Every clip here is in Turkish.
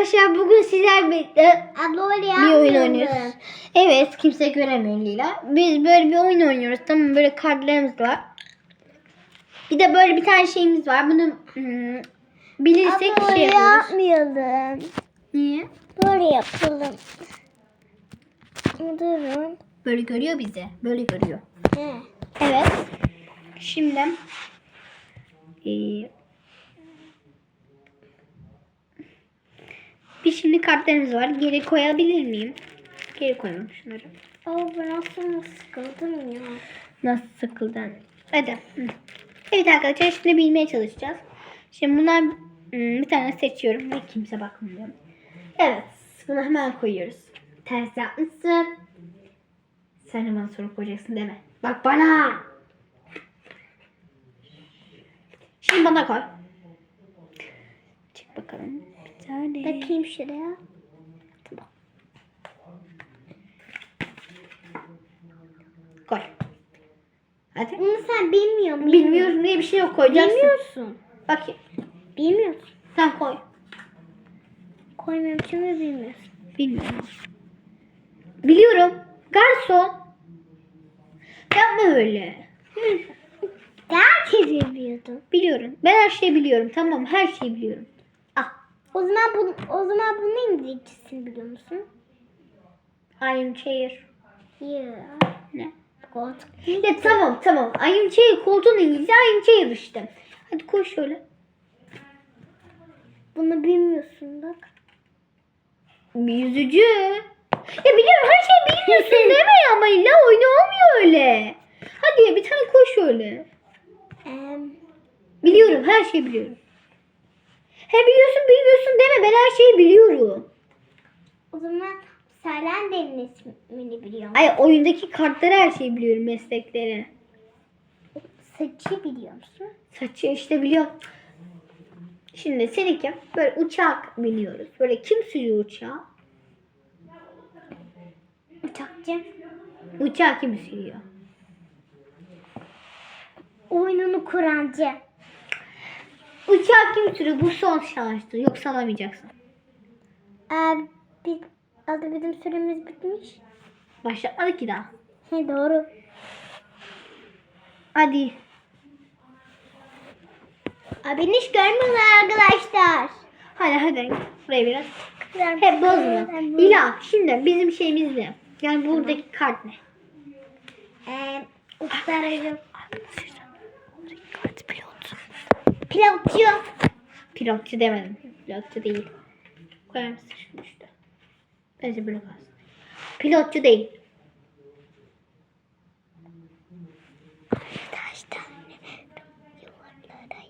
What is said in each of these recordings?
arkadaşlar bugün sizler birlikte Abla öyle bir oyun oynuyoruz. Evet kimse göremiyor Lila. Biz böyle bir oyun oynuyoruz tamam mı? Böyle kartlarımız var. Bir de böyle bir tane şeyimiz var. Bunu hmm, bilirsek Abla şey yapıyoruz. yapmayalım. Niye? Böyle yapalım. Durun. Böyle görüyor bizi. Böyle görüyor. He. Evet. Şimdi eee, bir şimdi kartlarımız var. Geri koyabilir miyim? Geri koyalım şunları. Ama ben aslında sıkıldım ya. Nasıl sıkıldın? Hadi. Evet arkadaşlar şimdi bilmeye çalışacağız. Şimdi bunlar bir tane seçiyorum ve kimse bakmıyor. Evet. Bunu hemen koyuyoruz. Ters yapmışsın. Sen hemen soru koyacaksın deme. Bak bana. Şimdi bana koy. Çık bakalım. Tane. Bakayım şuraya. Koy. Hadi. Bunu sen bilmiyor musun? Bilmiyorum diye bir şey yok koyacaksın. Bilmiyorsun. Bakayım. Bilmiyorsun. Sen koy. Koymam için mi bilmiyorsun? Bilmiyorum. Biliyorum. Garson. Yapma öyle. Herkes biliyordun. Biliyorum. Ben her şeyi biliyorum. Tamam her şeyi biliyorum. O zaman bu, o zaman bunun İngilizcesini biliyor musun? I'm chair. Yeah. Ne? Koltuk. Ya tamam tamam. I'm chair. Koltuğun İngilizce I'm chair işte. Hadi koy şöyle. Bunu bilmiyorsun bak. Yüzücü. Ya biliyorum her şeyi biliyorsun deme ya ama illa oyunu olmuyor öyle. Hadi bir tane koy şöyle. Em, Biliyorum her şeyi biliyorum. He biliyorsun bilmiyorsun deme ben her şeyi biliyorum. o zaman Salender'in ismini biliyor musun? Ay oyundaki kartları her şeyi biliyorum meslekleri. Saçı biliyor musun? Saçı işte biliyorum. Şimdi seninki böyle uçak biniyoruz. Böyle kim sürüyor uçağı? Uçakçı. Uçağı kim sürüyor? Oyununu kurancı. Uçağı kim sürüyor? Bu son şanstı. Yoksa alamayacaksın. Ee, biz, adı bizim süremiz bitmiş. Başlatmadık ki daha. He doğru. Hadi. Abi hiç görmüyorlar arkadaşlar. Hadi hadi. Buraya biraz. Hep bozma. İla şimdi bizim şeyimiz ne? Yani buradaki kart ne? Ee, uçlarım. Kart pilot. Pilotçu. Pilotçu demedim. Pilotçu değil. Koyar mısın şunu işte. Bence böyle kalsın. Pilotçu değil. Taştan yuvarlara.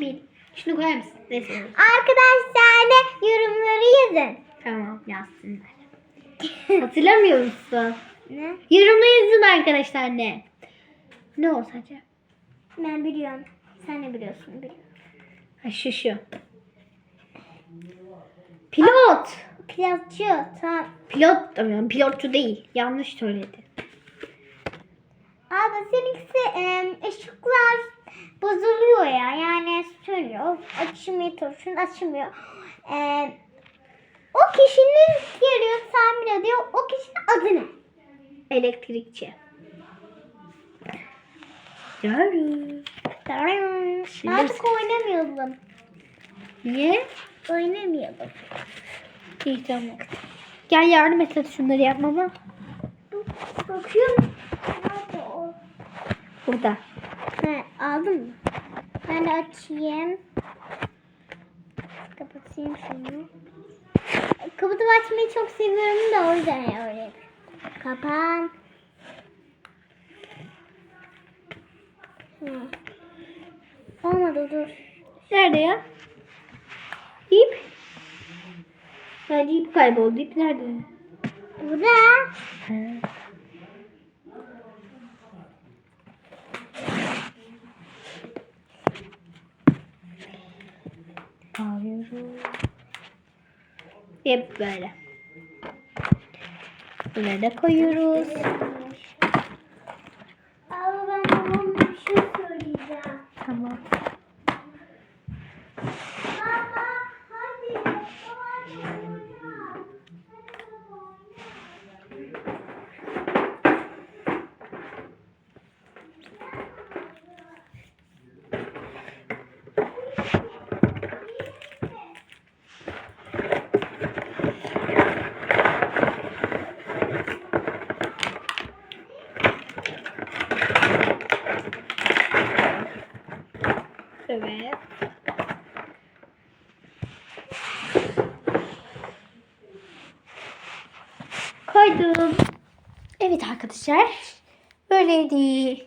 Bir. Şunu koyar mısın? Neyse. Arkadaşlar da yorumları yazın. Tamam yazsınlar. Hatırlamıyor musun? Ne? Yorumda yazın arkadaşlar ne? Ne olsa acaba? Ben biliyorum. Sen ne biliyorsun? Biliyorum. Ha, şu şu. Pilot. Pilotçu. Tamam. Pilot demiyorum. Pilotçu değil. Yanlış söyledi. Abi seninkisi em, ışıklar bozuluyor ya. Yani sönüyor. Açmaya çalışıyorsun. Açmıyor. Em, o kişinin geliyor tamir ediyor. O kişinin adı ne? Elektrikçi. Yarın. Şimdi- Artık oynamayalım. Niye? Oynamayalım. İyi tamam. Gel yardım et hadi şunları yapmama. Bakıyorum. Nerede o? Burada. He, aldın mı? Ben açayım. Kapatayım şunu. Kapatıp açmayı çok seviyorum da o yüzden öyle. Kapan. Olmadı dur. Nerede ya? İp. Bence ip kayboldu. İp nerede? Burada. Ha. Alıyoruz. Hep böyle. Buraya da koyuyoruz. Ama ben babama bir şey söyleyeceğim. Tamam. Koydum. Evet arkadaşlar. Böyleydi.